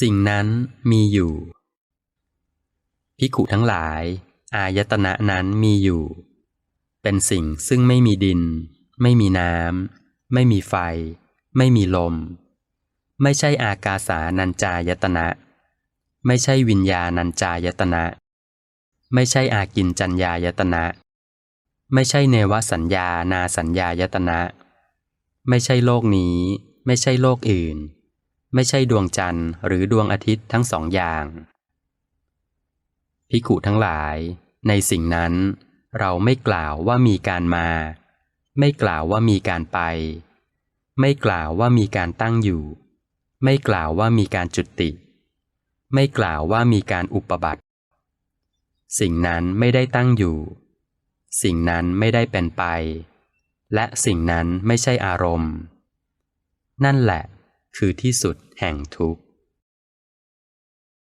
สิ่งนั้นมีอยู่พิกุทั้งหลาย อายตนะนั้นมีอยู่ เป็นสิ่งซึ่งไม่มีดิน ไม่มีน้ำไม่มีไฟ ไม่มีลม ไม่ใช่อากาสานัญจายตนะ ไม่ใช่วิญญาณัญจายตนะ ไม่ใช่อากินจัญญายตนะ ไม่ใช่เนวสัญญานาสัญญายตนะ ไม่ใช่โลกนี้ ไม่ใช่โลกอื่น ไม่ใช่ดวงจันทร์หรือดวงอาทิตย์ทั้งสองอย่าง พิกุทั้งหลาย ในสิ่งนั้น เราไม่กล่าวว่ามีการมา ไม่กล่าวว่ามีการไป ไม่กล่าวว่ามีการตั้งอยู่ ไม่กล่าวว่ามีการจุติ ไม่กล่าวว่ามีการอุปบัติ สิ่งนั้นไม่ได้ตั้งอยู่ สิ่งนั้นไม่ได้เป็นไป และสิ่งนั้นไม่ใช่อารมณ์ นั่นแหละ คือที่สุดแห่งทุกข์